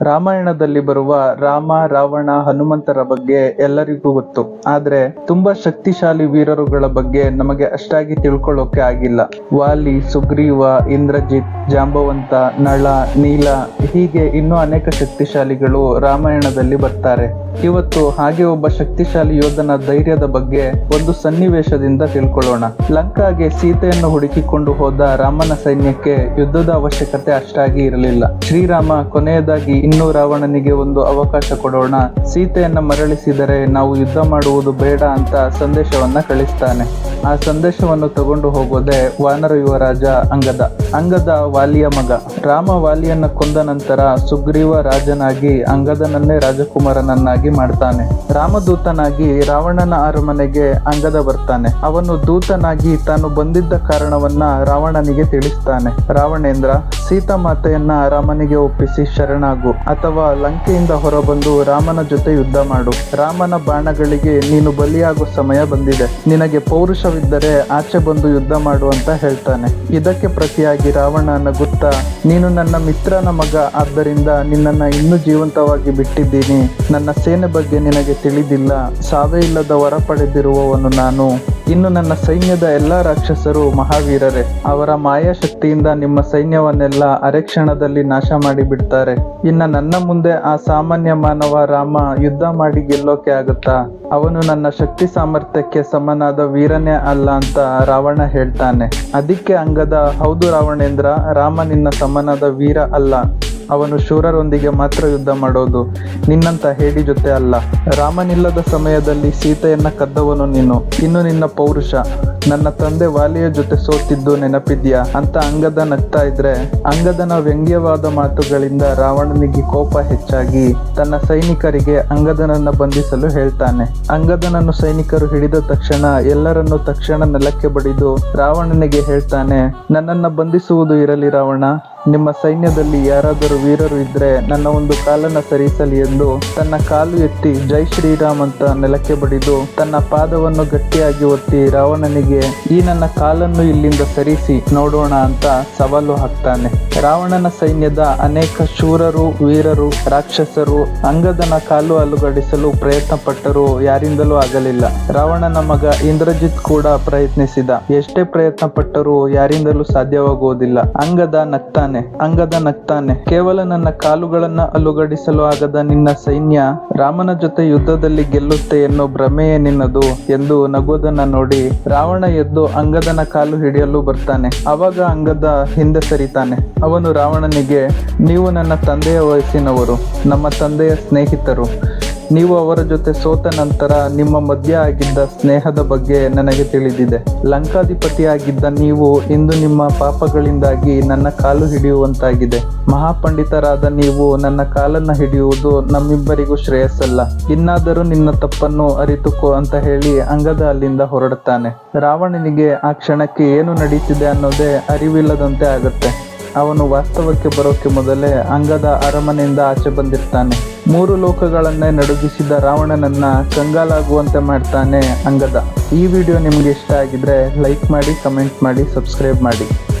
ರಾಮಾಯಣದಲ್ಲಿ ಬರುವ ರಾಮ, ರಾವಣ, ಹನುಮಂತರ ಬಗ್ಗೆ ಎಲ್ಲರಿಗೂ ಗೊತ್ತು. ಆದ್ರೆ ತುಂಬಾ ಶಕ್ತಿಶಾಲಿ ವೀರರುಗಳ ಬಗ್ಗೆ ನಮಗೆ ಅಷ್ಟಾಗಿ ತಿಳ್ಕೊಳ್ಳೋಕೆ ಆಗಿಲ್ಲ. ವಾಲಿ, ಸುಗ್ರೀವ, ಇಂದ್ರಜಿತ್, ಜಾಂಬವಂತ, ನಳ, ನೀಲ ಹೀಗೆ ಇನ್ನೂ ಅನೇಕ ಶಕ್ತಿಶಾಲಿಗಳು ರಾಮಾಯಣದಲ್ಲಿ ಬರ್ತಾರೆ. ಇವತ್ತು ಹಾಗೆ ಒಬ್ಬ ಶಕ್ತಿಶಾಲಿ ಯೋಧನ ಧೈರ್ಯದ ಬಗ್ಗೆ ಒಂದು ಸನ್ನಿವೇಶದಿಂದ ತಿಳ್ಕೊಳ್ಳೋಣ. ಲಂಕಾಗೆ ಸೀತೆಯನ್ನು ಹುಡುಕಿಕೊಂಡು ಹೋದ ರಾಮನ ಸೈನ್ಯಕ್ಕೆ ಯುದ್ಧದ ಅವಶ್ಯಕತೆ ಅಷ್ಟಾಗಿ ಇರಲಿಲ್ಲ. ಶ್ರೀರಾಮ ಕೊನೆಯದಾಗಿ ಇನ್ನೂ ರಾವಣನಿಗೆ ಒಂದು ಅವಕಾಶ ಕೊಡೋಣ. ಸೀತೆಯನ್ನು ಮರಳಿಸಿದರೆ ನಾವು ಯುದ್ಧ ಮಾಡುವುದು ಬೇಡ ಅಂತ ಸಂದೇಶವನ್ನ ಕಳಿಸ್ತಾನೆ. ಆ ಸಂದೇಶವನ್ನು ತಗೊಂಡು ಹೋಗೋದೆ ವಾನರ ಯುವರಾಜ ಅಂಗದ. ಅಂಗದ ವಾಲಿಯ ಮಗ. ರಾಮ ವಾಲಿಯನ್ನ ಕೊಂದ ನಂತರ ಸುಗ್ರೀವ ರಾಜನಾಗಿ ಅಂಗದನನ್ನೇ ರಾಜಕುಮಾರನನ್ನಾಗಿ ಮಾಡ್ತಾನೆ. ರಾಮದೂತನಾಗಿ ರಾವಣನ ಅರಮನೆಗೆ ಅಂಗದ ಬರ್ತಾನೆ. ಅವನು ದೂತನಾಗಿ ತಾನು ಬಂದಿದ್ದ ಕಾರಣವನ್ನ ರಾವಣನಿಗೆ ತಿಳಿಸ್ತಾನೆ. ರಾವಣೇಂದ್ರ, ಸೀತಾ ಮಾತೆಯನ್ನ ರಾಮನಿಗೆ ಒಪ್ಪಿಸಿ ಶರಣಾಗು ಅಥವಾ ಲಂಕೆಯಿಂದ ಹೊರಬಂದು ರಾಮನ ಜೊತೆ ಯುದ್ಧ ಮಾಡು. ರಾಮನ ಬಾಣಗಳಿಗೆ ನೀನು ಬಲಿಯಾಗೋ ಸಮಯ ಬಂದಿದೆ. ನಿನಗೆ ಪೌರುಷವಿದ್ದರೆ ಆಚೆ ಬಂದು ಯುದ್ಧ ಮಾಡು ಅಂತ ಹೇಳ್ತಾನೆ. ಇದಕ್ಕೆ ಪ್ರತಿಯಾಗಿ ರಾವಣ ನಗುತ್ತಾ, ನೀನು ನನ್ನ ಮಿತ್ರನ ಮಗ, ಆದ್ದರಿಂದ ನಿನ್ನನ್ನ ಇನ್ನೂ ಜೀವಂತವಾಗಿ ಬಿಟ್ಟಿದ್ದೀನಿ. ನನ್ನ ಸೇನೆ ಬಗ್ಗೆ ನಿನಗೆ ತಿಳಿದಿಲ್ಲ? ಸಾವೇ ಇಲ್ಲದ ವರ ಪಡೆದಿರುವವನು ನಾನು. ಇನ್ನು ನನ್ನ ಸೈನ್ಯದ ಎಲ್ಲಾ ರಾಕ್ಷಸರು ಮಹಾವೀರರೇ. ಅವರ ಮಾಯಾಶಕ್ತಿಯಿಂದ ನಿಮ್ಮ ಸೈನ್ಯವನ್ನೆಲ್ಲ ಅರೆಕ್ಷಣದಲ್ಲಿ ನಾಶ ಮಾಡಿ ಇನ್ನು ಇನ್ನ ನನ್ನ ಮುಂದೆ ಆ ಸಾಮಾನ್ಯ ಮಾನವ ರಾಮ ಯುದ್ಧ ಮಾಡಿ ಗೆಲ್ಲೋಕೆ ಆಗುತ್ತಾ? ಅವನು ನನ್ನ ಶಕ್ತಿ ಸಾಮರ್ಥ್ಯಕ್ಕೆ ಸಮನಾದ ವೀರನೇ ಅಲ್ಲ ಅಂತ ರಾವಣ ಹೇಳ್ತಾನೆ. ಅದಕ್ಕೆ ಅಂಗದ ಹೌದು ರಾವಣೇಂದ್ರ, ರಾಮ ನಿನ್ನ ಸಮನಾದ ವೀರ ಅಲ್ಲ. ಅವನು ಶೂರರೊಂದಿಗೆ ಮಾತ್ರ ಯುದ್ಧ ಮಾಡೋದು. ನಿನ್ನಂತ ಹೇಡಿ ಜೊತೆ ಅಲ್ಲ. ರಾಮನಿಲ್ಲದ ಸಮಯದಲ್ಲಿ ಸೀತೆಯನ್ನ ಕದ್ದವನು ನೀನು. ಇನ್ನು ನಿನ್ನ ಪೌರುಷ. ನನ್ನ ತಂದೆ ವಾಲಿಯ ಜೊತೆ ಸೋತಿದ್ದು ನೆನಪಿದ್ಯಾ? ಅಂತ ಅಂಗದ ನಗ್ತಾ ಇದ್ರೆ, ಅಂಗದನ ವ್ಯಂಗ್ಯವಾದ ಮಾತುಗಳಿಂದ ರಾವಣನಿಗೆ ಕೋಪ ಹೆಚ್ಚಾಗಿ ತನ್ನ ಸೈನಿಕರಿಗೆ ಅಂಗದನನ್ನ ಬಂಧಿಸಲು ಹೇಳ್ತಾನೆ. ಅಂಗದನನ್ನು ಸೈನಿಕರು ಹಿಡಿದ ತಕ್ಷಣ ಎಲ್ಲರನ್ನು ತಕ್ಷಣ ನೆಲಕ್ಕೆ ಬಡಿದು ರಾವಣನಿಗೆ ಹೇಳ್ತಾನೆ, ನನ್ನನ್ನ ಬಂಧಿಸುವುದು ಇರಲಿ ರಾವಣ. ನಿಮ್ಮ ಸೈನ್ಯದಲ್ಲಿ ಯಾರಾದರೂ ವೀರರು ಇದ್ರೆ ನನ್ನ ಒಂದು ಕಾಲನ್ನ ಸರಿಸಲಿ ಎಂದು ತನ್ನ ಕಾಲು ಎತ್ತಿ ಜೈ ಶ್ರೀರಾಮ್ ಅಂತ ನೆಲಕ್ಕೆ ಬಡಿದು ತನ್ನ ಪಾದವನ್ನು ಗಟ್ಟಿಯಾಗಿ ಒತ್ತಿ ರಾವಣನಿಗೆ, ಈ ನನ್ನ ಕಾಲನ್ನು ಇಲ್ಲಿಂದ ಸರಿಸಿ, ನೋಡೋಣ ಅಂತ ಸವಾಲು ಹಾಕ್ತಾನೆ. ರಾವಣನ ಸೈನ್ಯದ ಅನೇಕ ಶೂರರು, ವೀರರು, ರಾಕ್ಷಸರು ಅಂಗದನ ಕಾಲು ಅಲುಗಡಿಸಲು ಪ್ರಯತ್ನ ಪಟ್ಟರು ಯಾರಿಂದಲೂ ಆಗಲಿಲ್ಲ. ರಾವಣನ ಮಗ ಇಂದ್ರಜಿತ್ ಕೂಡ ಪ್ರಯತ್ನಿಸಿದ. ಎಷ್ಟೇ ಪ್ರಯತ್ನ ಪಟ್ಟರೂ ಯಾರಿಂದಲೂ ಸಾಧ್ಯವಾಗುವುದಿಲ್ಲ. ಅಂಗದ ನಗ್ತಾನೆ. ಅಂಗದ ನಗ್ತಾನೆ. ಕೇವಲ ನನ್ನ ಕಾಲುಗಳನ್ನ ಅಲುಗಡಿಸಲು ಆಗದ ನಿನ್ನ ಸೈನ್ಯ ರಾಮನ ಜೊತೆ ಯುದ್ಧದಲ್ಲಿ ಗೆಲ್ಲುತ್ತೆ ಎನ್ನೋ ಭ್ರಮೆಯೇ ನಿನ್ನದು ಎಂದು ನಗೋದನ್ನ ನೋಡಿ ರಾವಣ ಎದ್ದು ಅಂಗದನ ಕಾಲು ಹಿಡಿಯಲು ಬರ್ತಾನೆ. ಅವಾಗ ಅಂಗದ ಹಿಂದೆ ಸರಿತಾನೆ. ಅವನು ರಾವಣನಿಗೆ, ನೀವು ನನ್ನ ತಂದೆಯ ವಯಸ್ಸಿನವರು, ನಮ್ಮ ತಂದೆಯ ಸ್ನೇಹಿತರು ನೀವು ಅವರ ಜೊತೆ ಸೋತ ನಂತರ ನಿಮ್ಮ ಮಧ್ಯ ಆಗಿದ್ದ ಸ್ನೇಹದ ಬಗ್ಗೆ ನನಗೆ ತಿಳಿದಿದೆ. ಲಂಕಾಧಿಪತಿಯಾಗಿದ್ದ ನೀವು ಇಂದು ನಿಮ್ಮ ಪಾಪಗಳಿಂದಾಗಿ ನನ್ನ ಕಾಲು ಹಿಡಿಯುವಂತಾಗಿದೆ. ಮಹಾಪಂಡಿತರಾದ ನೀವು ನನ್ನ ಕಾಲನ್ನ ಹಿಡಿಯುವುದು ನಮ್ಮಿಬ್ಬರಿಗೂ ಶ್ರೇಯಸ್ಸಲ್ಲ. ಇನ್ನಾದರೂ ನಿನ್ನ ತಪ್ಪನ್ನು ಅರಿತುಕೋ ಅಂತ ಹೇಳಿ ಅಂಗದ ಅಲ್ಲಿಂದ ಹೊರಡುತ್ತಾನೆ. ರಾವಣನಿಗೆ ಆ ಕ್ಷಣಕ್ಕೆ ಏನು ನಡೀತಿದೆ ಅನ್ನೋದೇ ಅರಿವಿಲ್ಲದಂತೆ ಆಗುತ್ತೆ. ಅವನು ವಾಸ್ತವಕ್ಕೆ ಬರೋಕೆ ಮೊದಲೇ ಅಂಗದ ಅರಮನೆಯಿಂದ ಆಚೆ ಬಂದಿರ್ತಾನೆ. ಮೂರು ಲೋಕಗಳನ್ನೇ ನಡುಗಿಸಿದ ರಾವಣನನ್ನ ಕಂಗಾಲಾಗುವಂತೆ ಮಾಡ್ತಾನೆ ಅಂಗದ. ಈ ವಿಡಿಯೋ ನಿಮಗೆ ಇಷ್ಟ ಆಗಿದ್ರೆ ಲೈಕ್ ಮಾಡಿ, ಕಮೆಂಟ್ ಮಾಡಿ, ಸಬ್ಸ್ಕ್ರೈಬ್ ಮಾಡಿ.